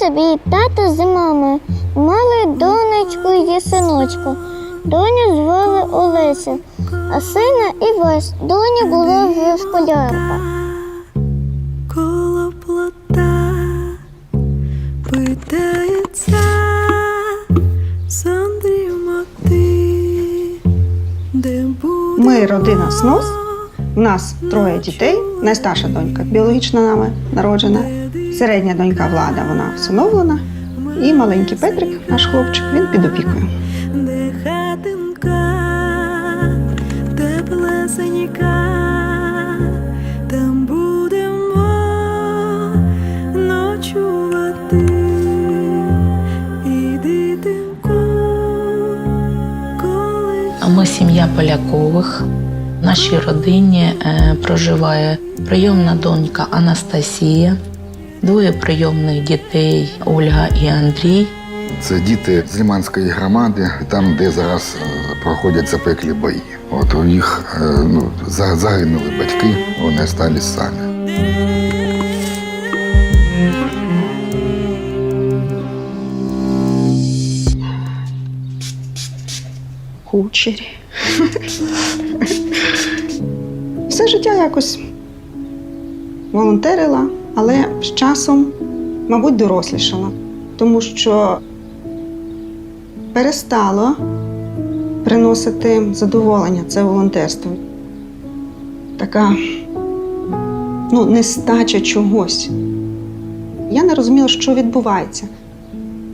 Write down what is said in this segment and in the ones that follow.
Собі тато з мамою, мали донечку і синочку. Доню звали Олеся, а сина Івась. Доня була вже школярка. коло плота питається Сандрівмоти, де буде Ми родина СНОС. У нас троє дітей. Найстарша донька біологічно нами народжена. Середня донька влада, вона всиновлена. І маленький Петрик, наш хлопчик, він під опікою. де хатинка, теплесенька, там будемо ночувати. І дитинку, коли А Ми сім'я Полякових. В нашій родині е, проживає прийомна донька Анастасія, двоє прийомних дітей Ольга і Андрій. Це діти з Ліманської громади, там, де зараз е, проходять запеклі бої. От у їх е, ну, загинули батьки, вони стали самі. Кучері. Все життя якось волонтерила, але з часом, мабуть, дорослішала, тому що перестало приносити задоволення це волонтерство. Така ну, нестача чогось. Я не розуміла, що відбувається.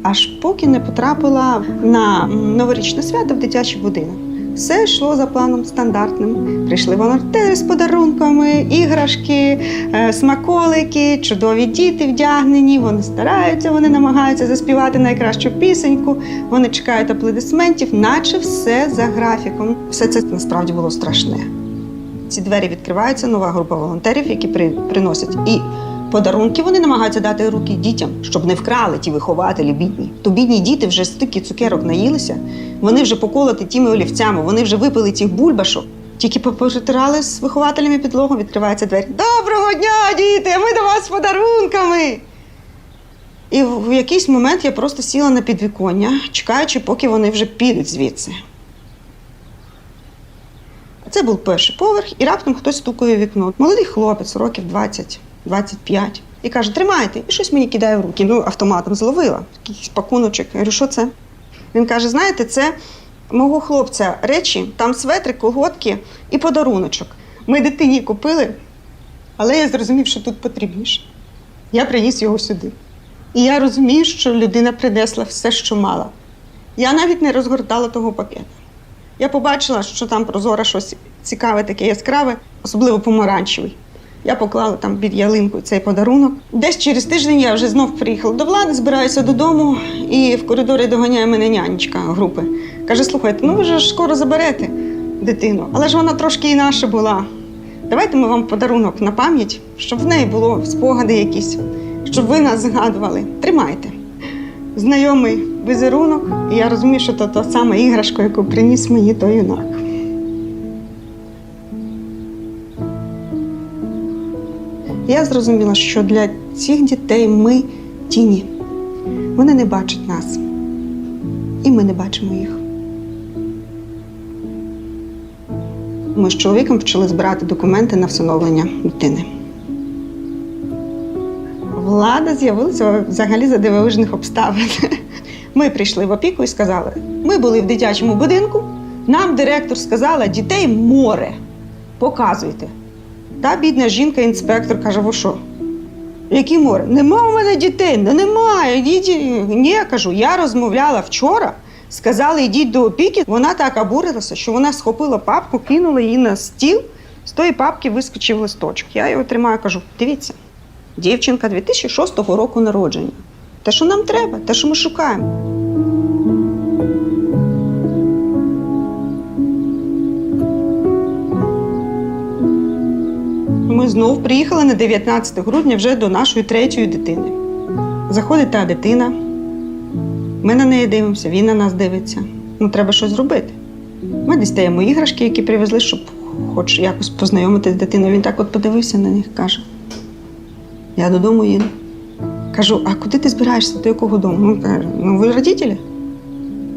Аж поки не потрапила на новорічне свято в дитячий будинок. Все йшло за планом стандартним. Прийшли волонтери з подарунками, іграшки, е, смаколики, чудові діти вдягнені. Вони стараються, вони намагаються заспівати найкращу пісеньку. Вони чекають аплодисментів, наче все за графіком. Все це насправді було страшне. Ці двері відкриваються, нова група волонтерів, які при, приносять і подарунки. Вони намагаються дати руки дітям, щоб не вкрали ті вихователі бідні. То бідні діти вже стільки цукерок наїлися, вони вже поколоті тими олівцями, вони вже випили тих бульбашок. Тільки попожитирали з вихователями підлогу, відкриваються двері. Доброго дня, діти! Ми до вас з подарунками. І в якийсь момент я просто сіла на підвіконня, чекаючи, поки вони вже підуть звідси. Це був перший поверх, і раптом хтось стукає в вікно. Молодий хлопець, років 20, 25. І каже: тримайте, і щось мені кидає в руки. Ну, автоматом зловила. Якийсь пакуночок. Я говорю, що це? Він каже: знаєте, це мого хлопця речі, там светрик, колготки і подаруночок. Ми дитині купили, але я зрозумів, що тут потрібніше. Я приніс його сюди. І я розумію, що людина принесла все, що мала. Я навіть не розгортала того пакета. Я побачила, що там прозоре щось цікаве, таке яскраве, особливо помаранчевий. Я поклала там під ялинку цей подарунок. Десь через тиждень я вже знов приїхала до влади, збираюся додому, і в коридорі доганяє мене нянечка групи. Каже: слухайте, ну ви ж скоро заберете дитину, але ж вона трошки інакша була. Давайте ми вам подарунок на пам'ять, щоб в неї було спогади якісь, щоб ви нас згадували. Тримайте. Знайомий візерунок, і я розумію, що це та сама іграшка, яку приніс мені той юнак. Я зрозуміла, що для цих дітей ми тіні. Вони не бачать нас, і ми не бачимо їх. Ми з чоловіком почали збирати документи на всиновлення дитини. Влада з'явилася взагалі за дивовижних обставин. Ми прийшли в опіку і сказали: ми були в дитячому будинку, нам директор сказала, дітей море. Показуйте. Та бідна жінка-інспектор каже: ви що? Які море? Нема у мене дітей, ну немає. Ідіть. Ні, я кажу, я розмовляла вчора, сказали, йдіть до опіки. Вона так обурилася, що вона схопила папку, кинула її на стіл. З тої папки вискочив листочок. Я його тримаю, кажу: дивіться, дівчинка 2006 року народження. Те, що нам треба, те, що ми шукаємо. Ми знов приїхали на 19 грудня вже до нашої третьої дитини. Заходить та дитина. Ми на неї дивимося, він на нас дивиться. Ну, треба щось зробити. Ми дістаємо іграшки, які привезли, щоб хоч якось познайомитися з дитиною. Він так от подивився на них, каже: Я додому їду. Кажу, а куди ти збираєшся? До якого дому? Він каже, ну ви родителі?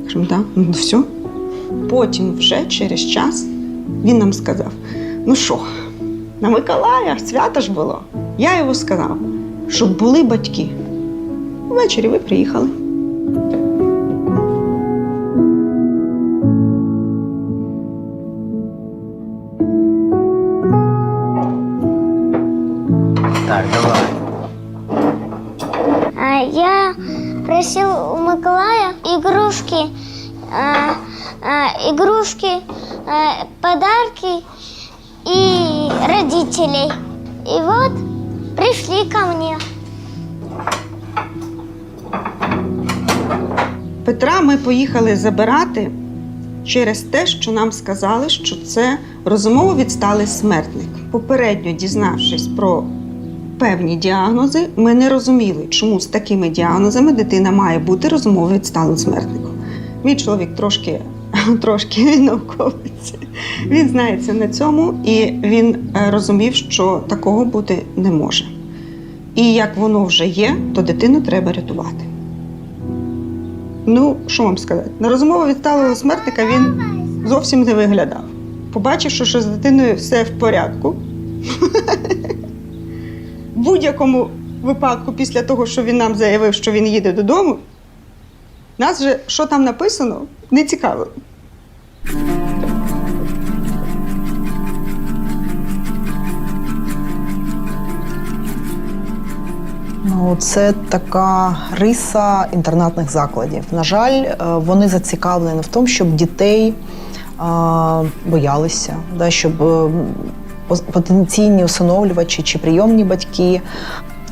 Кажемо, так, ну все. Потім, вже через час, він нам сказав: ну що, на Миколая свято ж було. Я йому сказав, щоб були батьки. Ввечері ви приїхали. Так, давай. А я просил у Миколая игрушки, а, а, игрушки, а, подарки и родителей. И вот пришли ко мне. Петра ми поїхали забирати через те, що нам сказали, що це розумово відсталий смертник. Попередньо дізнавшись про певні діагнози, ми не розуміли, чому з такими діагнозами дитина має бути розумово відсталим смертником. Мій чоловік трошки, трошки науковець. Він знається на цьому, і він е, розумів, що такого бути не може. І як воно вже є, то дитину треба рятувати. Ну, що вам сказати? На розмову відсталого смертника він зовсім не виглядав. Побачивши, що з дитиною все в порядку. В будь-якому випадку, після того, що він нам заявив, що він їде додому, нас же, що там написано, не цікавило. Ну, це така риса інтернатних закладів. На жаль, е, вони зацікавлені в тому, щоб дітей е, боялися, да, щоб е, потенційні усиновлювачі чи прийомні батьки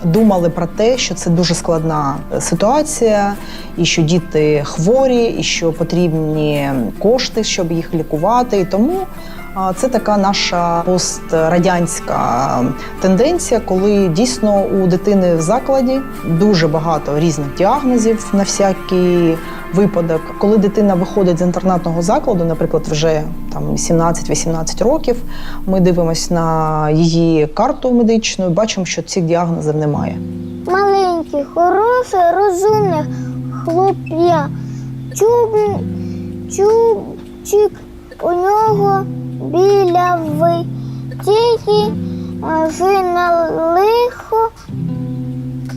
думали про те, що це дуже складна ситуація, і що діти хворі, і що потрібні кошти, щоб їх лікувати. І тому це така наша пострадянська тенденція, коли дійсно у дитини в закладі дуже багато різних діагнозів на всякий випадок. Коли дитина виходить з інтернатного закладу, наприклад, вже там 17-18 років, ми дивимося на її карту медичну і бачимо, що цих діагнозів немає. Маленький, хороший, розумний хлоп'я. Чуб, чубчик у нього білявий. Тільки а, на лихо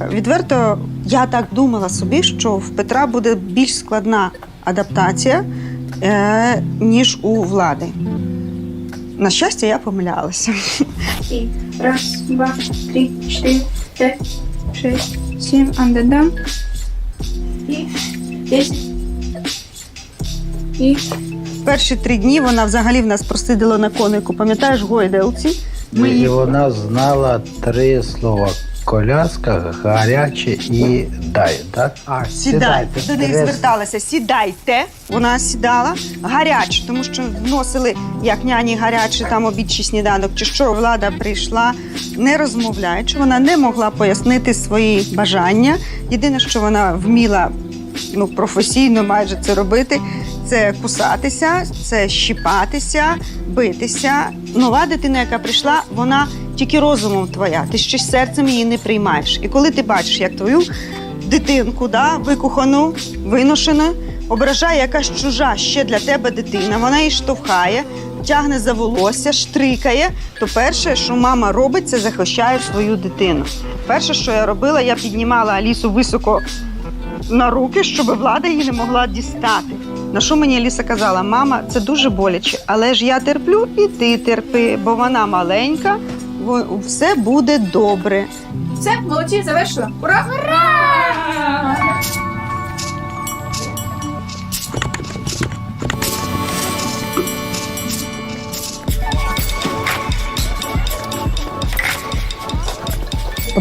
Відверто, я так думала собі, що в Петра буде більш складна адаптація, е, ніж у влади. На щастя, я помилялася. Раз, два, три, четыре, пять, шесть, семь, андадам. И десять. И Перші три дні вона взагалі в нас просиділа на конику, пам'ятаєш, гойделці. Ми І вона знала три слова: коляска, гаряче і дай. Так? А, сідайте. До неї зверталася, сідайте. Вона сідала гаряче, тому що вносили як няні гаряче, там обід чи сніданок, чи що влада прийшла, не розмовляючи. Вона не могла пояснити свої бажання. Єдине, що вона вміла ну, професійно майже це робити. Це кусатися, це щіпатися, битися. Нова дитина, яка прийшла, вона тільки розумом твоя. Ти ще серцем її не приймаєш. І коли ти бачиш, як твою дитинку, да, викохану, виношену, ображає якась чужа ще для тебе дитина, вона її штовхає, тягне за волосся, штрикає, то перше, що мама робить, це захищає свою дитину. Перше, що я робила, я піднімала Алісу високо на руки, щоб влада її не могла дістати. На що мені Аліса казала, мама, це дуже боляче, але ж я терплю і ти терпи, бо вона маленька, все буде добре. все, молодці, завершила. Ура! Ура!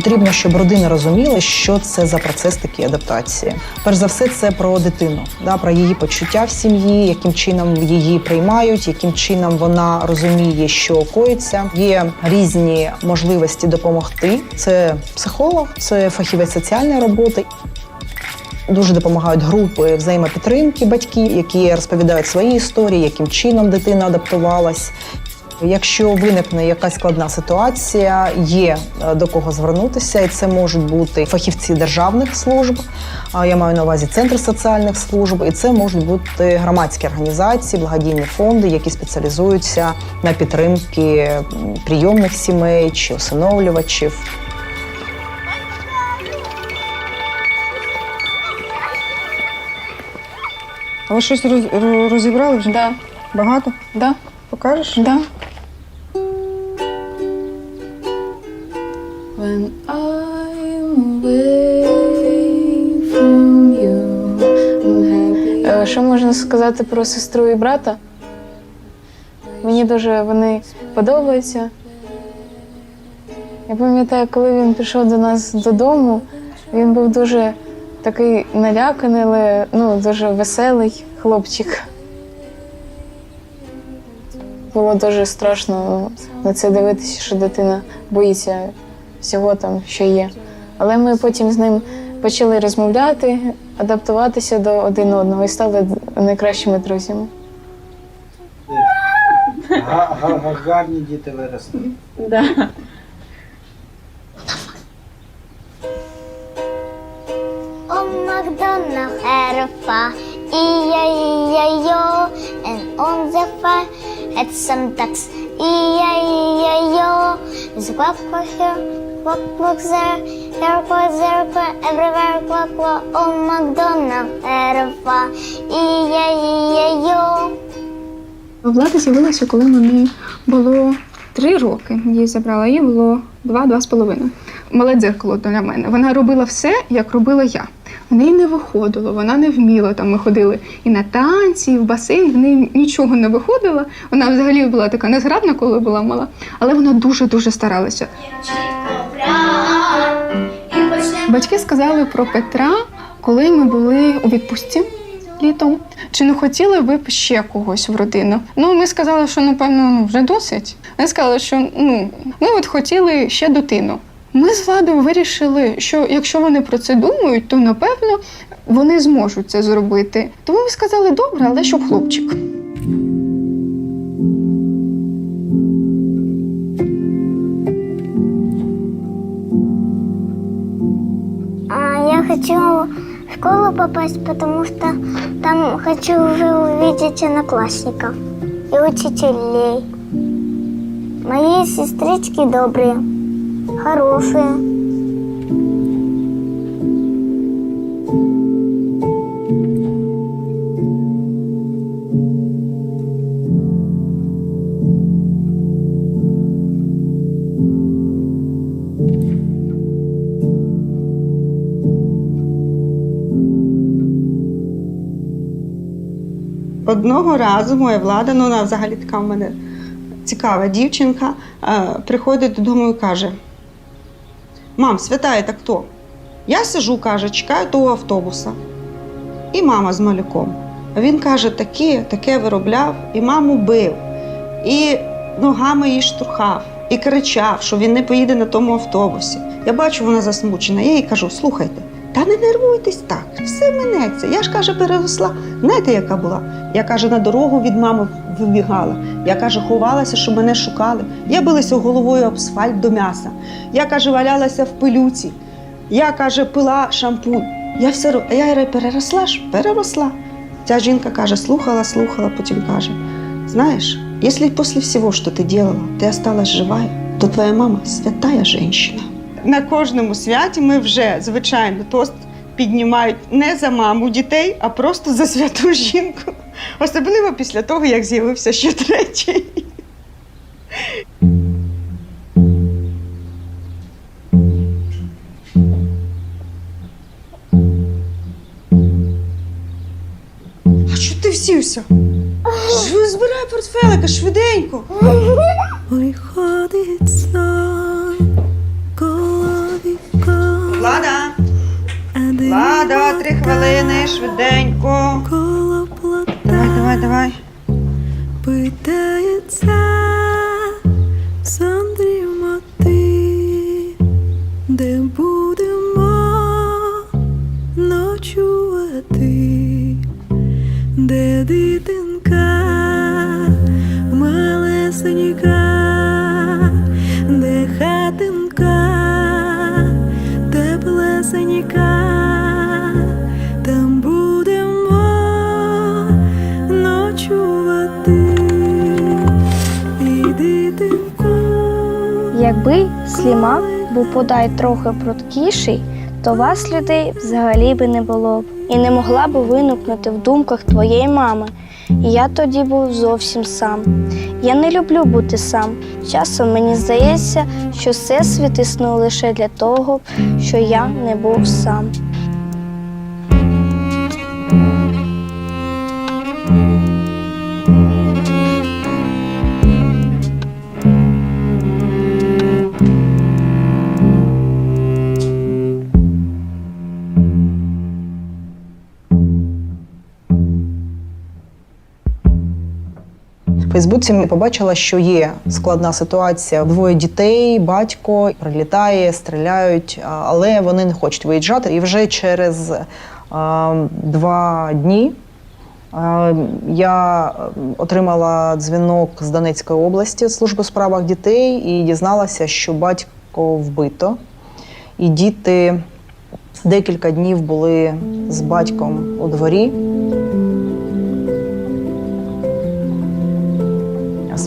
Потрібно, щоб родини розуміли, що це за процес такої адаптації. Перш за все, це про дитину, да, про її почуття в сім'ї, яким чином її приймають, яким чином вона розуміє, що коїться. Є різні можливості допомогти. Це психолог, це фахівець соціальної роботи. Дуже допомагають групи взаємопідтримки батьків, які розповідають свої історії, яким чином дитина адаптувалась. Якщо виникне якась складна ситуація, є е, до кого звернутися, і це можуть бути фахівці державних служб. Я маю на увазі центри соціальних служб, і це можуть бути громадські організації, благодійні фонди, які спеціалізуються на підтримки прийомних сімей чи усиновлювачів. А ви щось роз, розібрали вже? Да, Багато? да, Покажеш? да. When I'm away from you, I'm Що можна сказати про сестру і брата? Мені дуже вони подобаються. Я пам'ятаю, коли він прийшов до нас додому, він був дуже такий наляканий, але ну, дуже веселий хлопчик. Було дуже страшно на це дивитися, що дитина боїться всього там, що є. Але ми потім з ним почали розмовляти, адаптуватися до один одного і стали найкращими друзями. Гарні діти виросли. Om McDonald är en far, i-ja-i-ja-ja. En on the fire, ett som dags, i-ja-i-ja-ja. There's a quack quack here, quack quack there, here quack there quack, everywhere quack quack. Om McDonald är en far, i-ja-i-ja-ja. Влада з'явилася, коли мені було три роки. Її забрала, їй було два-два з половиною. Мале дзеркало для мене. Вона робила все, як робила я. В неї не виходило, вона не вміла. Там ми ходили і на танці, і в басейн. В неї нічого не виходило. Вона взагалі була така незграбна, коли була мала, але вона дуже дуже старалася. Батьки сказали про Петра, коли ми були у відпустці літом. Чи не хотіли ви б ще когось в родину? Ну, ми сказали, що напевно ну, вже досить. Вони сказали, що ну, ми от хотіли ще дитину. Ми з Владою вирішили, що якщо вони про це думають, то напевно вони зможуть це зробити. Тому ми сказали, добре, але щоб хлопчик. Хочу в школу попасть, потому что там хочу уже увидеть одноклассников и учителей. Мои сестрички добрые, хорошие. Одного разу моя влада, ну вона взагалі така в мене цікава дівчинка, е, приходить додому і каже: Мам, святая, так хто? Я сижу, каже, чекаю того автобуса. І мама з малюком. А він каже, таке, таке виробляв, і маму бив, і ногами її штурхав, і кричав, що він не поїде на тому автобусі. Я бачу, вона засмучена. Я їй кажу: слухайте, та не нервуйтесь так, все минеться. Я ж каже, переросла. Знаєте, яка була? Я каже, на дорогу від мами вибігала. Я каже, ховалася, щоб мене шукали. Я билася головою асфальт до м'яса. Я каже, валялася в пилюці. Я каже, пила шампунь. Я все я переросла ж, переросла. Ця жінка каже, слухала, слухала, потім каже: знаєш, якщо після всього, що ти робила, ти осталась живая, то твоя мама святая жінка. На кожному святі ми вже, звичайно, тост піднімають не за маму дітей, а просто за святу жінку. Особливо після того, як з'явився ще третій. А чого ти всівся? Збирай портфелика швиденько. Ой, ходить сон, а де три хвилини, швиденько. коло плота Давай, давай, давай. питається сон ти, де будемо ночувати, де дитинка Якби слімак був подай трохи прудкіший, то вас, людей, взагалі би не було б. І не могла б виникнути в думках твоєї мами. Я тоді був зовсім сам. Я не люблю бути сам. Часом мені здається, що всесвіт існує лише для того, що я не був сам. Фейсбуці побачила, що є складна ситуація. Двоє дітей, батько прилітає, стріляють, але вони не хочуть виїжджати. І вже через а, два дні а, я отримала дзвінок з Донецької області служби у справах дітей і дізналася, що батько вбито, і діти декілька днів були з батьком у дворі.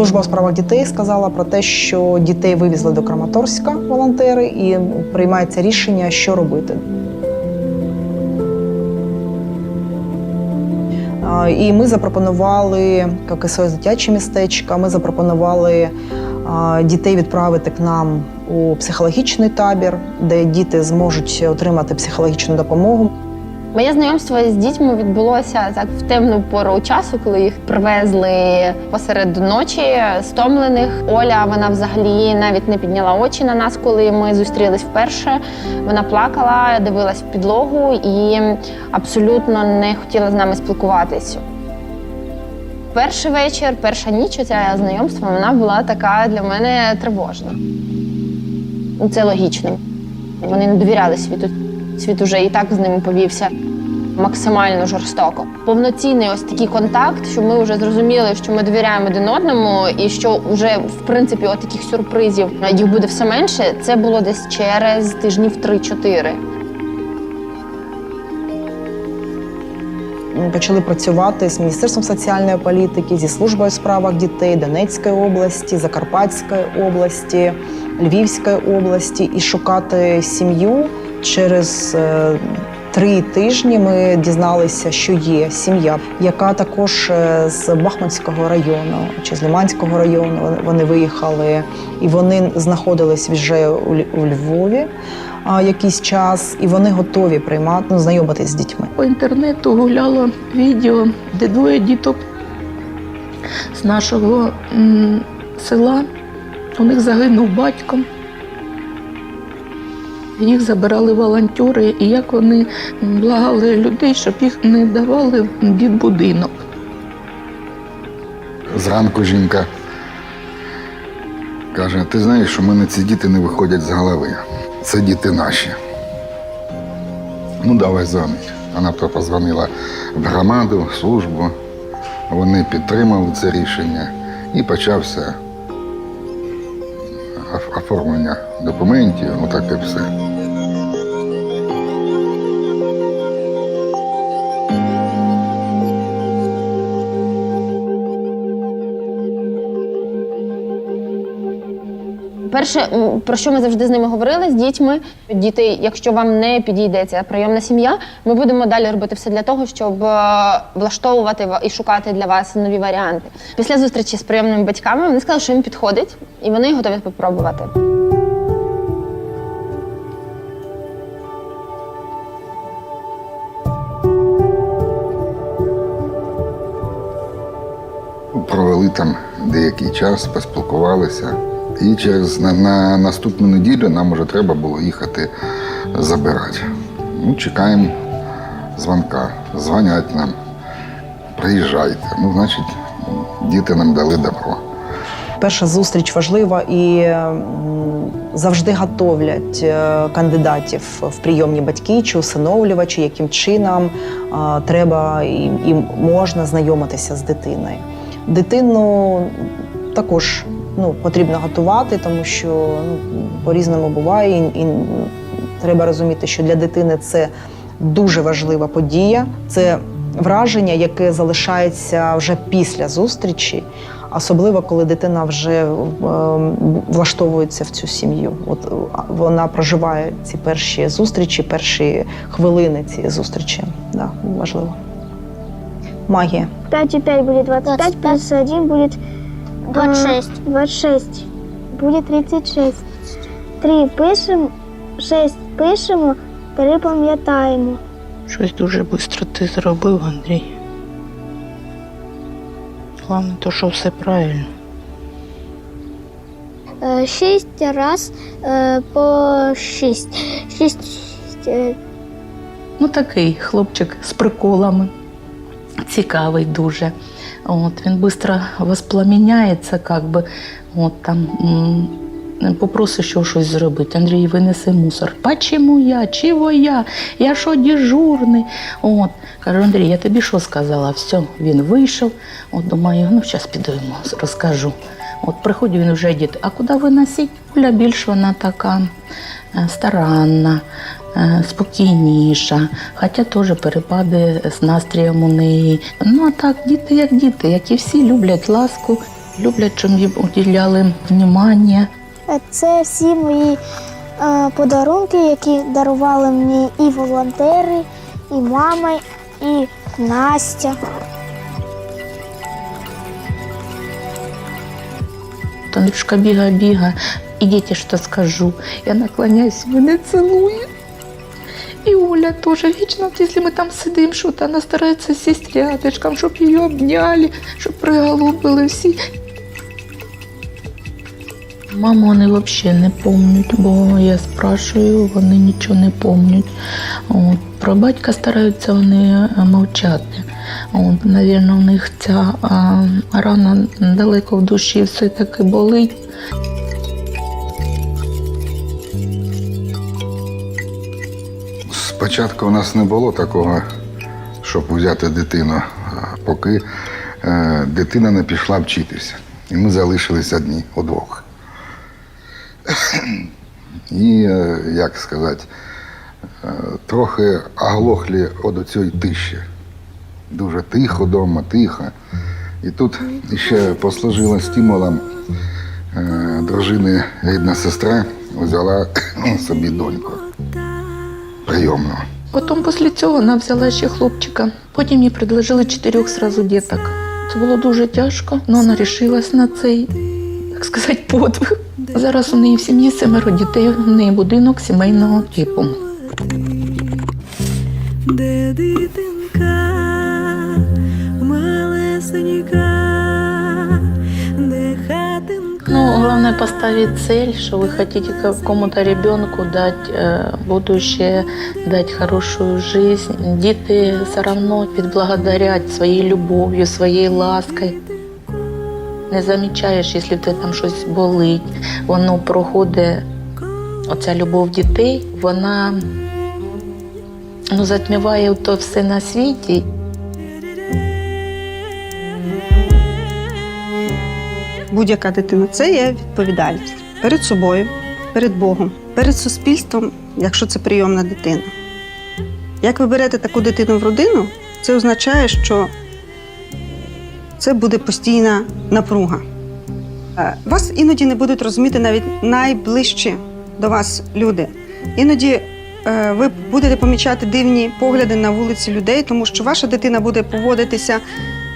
Служба у справах дітей сказала про те, що дітей вивезли до Краматорська волонтери, і приймається рішення, що робити. І ми запропонували, як СОС дитяче містечка, ми запропонували дітей відправити к нам у психологічний табір, де діти зможуть отримати психологічну допомогу. Моє знайомство з дітьми відбулося так в темну пору часу, коли їх привезли посеред ночі стомлених. Оля вона взагалі навіть не підняла очі на нас, коли ми зустрілись вперше. Вона плакала, дивилась в підлогу і абсолютно не хотіла з нами спілкуватися. Перший вечір, перша ніч ця знайомства, вона була така для мене тривожна. Це логічно. Вони не довіряли світу. Світ уже і так з ними повівся максимально жорстоко. Повноцінний ось такий контакт, що ми вже зрозуміли, що ми довіряємо один одному, і що вже в принципі от таких сюрпризів їх буде все менше. Це було десь через тижнів 3-4. Ми почали працювати з Міністерством соціальної політики, зі службою у справах дітей Донецької області, Закарпатської області, Львівської області і шукати сім'ю. Через е, три тижні ми дізналися, що є сім'я, яка також е, з Бахмутського району чи з Лиманського району. Вони- виїхали і вони знаходились вже у Ль- у Львові якийсь час, і вони готові приймати, ну, знайомитись з дітьми. По інтернету гуляло відео, де двоє діток з нашого м, села. У них загинув батько. Їх забирали волонтери, і як вони благали людей, щоб їх не давали в дитбудинок. Зранку жінка каже: ти знаєш, що в мене ці діти не виходять з голови. Це діти наші. Ну, давай дзвонить. Вона позвонила в громаду, в службу. Вони підтримали це рішення і почався оформлення документів, отак і все. Перше, про що ми завжди з ними говорили з дітьми. Діти, якщо вам не підійде ця прийомна сім'я, ми будемо далі робити все для того, щоб е, влаштовувати ва- і шукати для вас нові варіанти. Після зустрічі з прийомними батьками вони сказали, що їм підходить, і вони готові попробувати. Провели там деякий час, поспілкувалися. І через на, на наступну неділю нам вже треба було їхати забирати. Ну, чекаємо дзвонка, дзвонять нам, приїжджайте. Ну, значить, діти нам дали добро. Перша зустріч важлива і завжди готовлять е, кандидатів в прийомні батьки чи усиновлювачі, яким чином треба і можна знайомитися з дитиною. Дитину також ну, потрібно готувати, тому що ну, по-різному буває. І, і треба розуміти, що для дитини це дуже важлива подія. Це враження, яке залишається вже після зустрічі, особливо коли дитина вже е, влаштовується в цю сім'ю. От е, вона проживає ці перші зустрічі, перші хвилини цієї зустрічі. Да, важливо. Магія. 5 и 5 будет 25, 25. плюс 1 будет 26. 26. Будет 36. 3 пишемо, 6 пишемо, 3 пам'ятаємо. Щось дуже швидко ти зробив, Андрій. Головне, то, що все правильно. Е, Шість раз е, по шість. Шість. е, Ну, такий хлопчик з приколами. Цікавий дуже. От, він швидко воспламіняється, как би. От, там, попросиш що щось зробити. Андрій, винеси мусор. Почему я? Чого я? Я що дежурний? От. Кажу, Андрій, я тобі що сказала? Все, він вийшов. От думаю, ну зараз піду йому розкажу. От приходить він вже діти. А куди виносить? Оля більш вона така е, старанна, спокійніша, хоча теж перепади з настроєм у неї. Ну а так, діти як діти, як і всі люблять ласку, люблять, щоб їм уділяли внимання. Е, Це всі мої е, подарунки, які дарували мені і волонтери, і мама, і Настя. Бігає, бігає, ідіть, я що скажу. Я наклоняюсь, мене цілує. І Оля теж вічно, от якщо ми там сидимо, що вона старається сісти рядочком, щоб її обняли, щоб приголубили всі. Маму вони взагалі не пам'ятають, бо я спрашую, вони нічого не пам'ятають. Про батька стараються вони е, мовчати. От, навірно, у них ця рана далеко в душі все-таки болить. Спочатку у нас не було такого, щоб взяти дитину, поки е, дитина не пішла вчитися. І ми залишились одні удвох. І, е, як сказати, е, трохи оглохлі від цієї тиші. Дуже тихо вдома, тихо. І тут ще послужила стимулом дружини рідна сестра взяла собі доньку прийомну. Потім після цього вона взяла ще хлопчика. Потім їй предложили чотирьох сразу діток. Це було дуже тяжко, але вона рішилась на цей, так сказати, подвиг. Зараз у неї в сім'ї семеро дітей, у неї будинок сімейного типу. де дитинка малесенька, Ну, главное поставить цель, что вы хотите какому-то ребенку дать э, будущее, дать хорошую жизнь. Діти все равно відблагодарять своєю любов'ю, своєю ласкою. Не замічаєш, якщо в тебе там щось болить, воно проходить, оця любов дітей, вона ну, затміває то все на світі. Будь-яка дитина це є відповідальність перед собою, перед Богом, перед суспільством, якщо це прийомна дитина. Як ви берете таку дитину в родину, це означає, що це буде постійна напруга. Е, Вас іноді не будуть розуміти навіть найближчі до вас люди. Іноді е, ви будете помічати дивні погляди на вулиці людей, тому що ваша дитина буде поводитися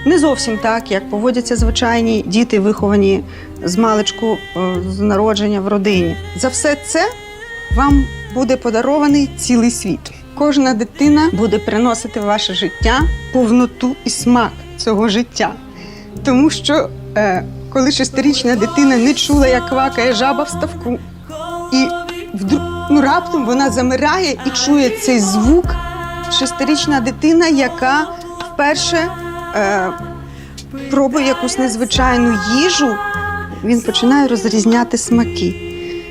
не зовсім так, як поводяться звичайні діти, виховані з маличку е, з народження в родині. За все це вам буде подарований цілий світ. Кожна дитина буде приносити в ваше життя повноту і смак цього життя. Тому що е, коли шестирічна дитина не чула, як квакає жаба в ставку, і вдруг ну, раптом вона замирає і чує цей звук. Шестирічна дитина, яка вперше е, пробує якусь незвичайну їжу, він починає розрізняти смаки.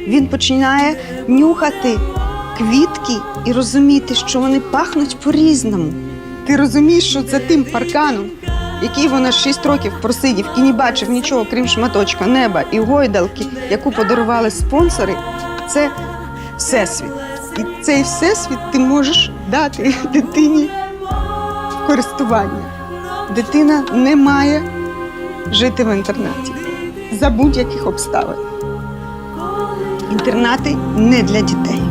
Він починає нюхати квітки і розуміти, що вони пахнуть по-різному. Ти розумієш, що за тим парканом, який вона шість років просидів і не бачив нічого, крім шматочка неба і гойдалки, яку подарували спонсори, це всесвіт. І цей всесвіт ти можеш дати дитині користування дитина не має жити в інтернаті за будь-яких обставин. Інтернати не для дітей.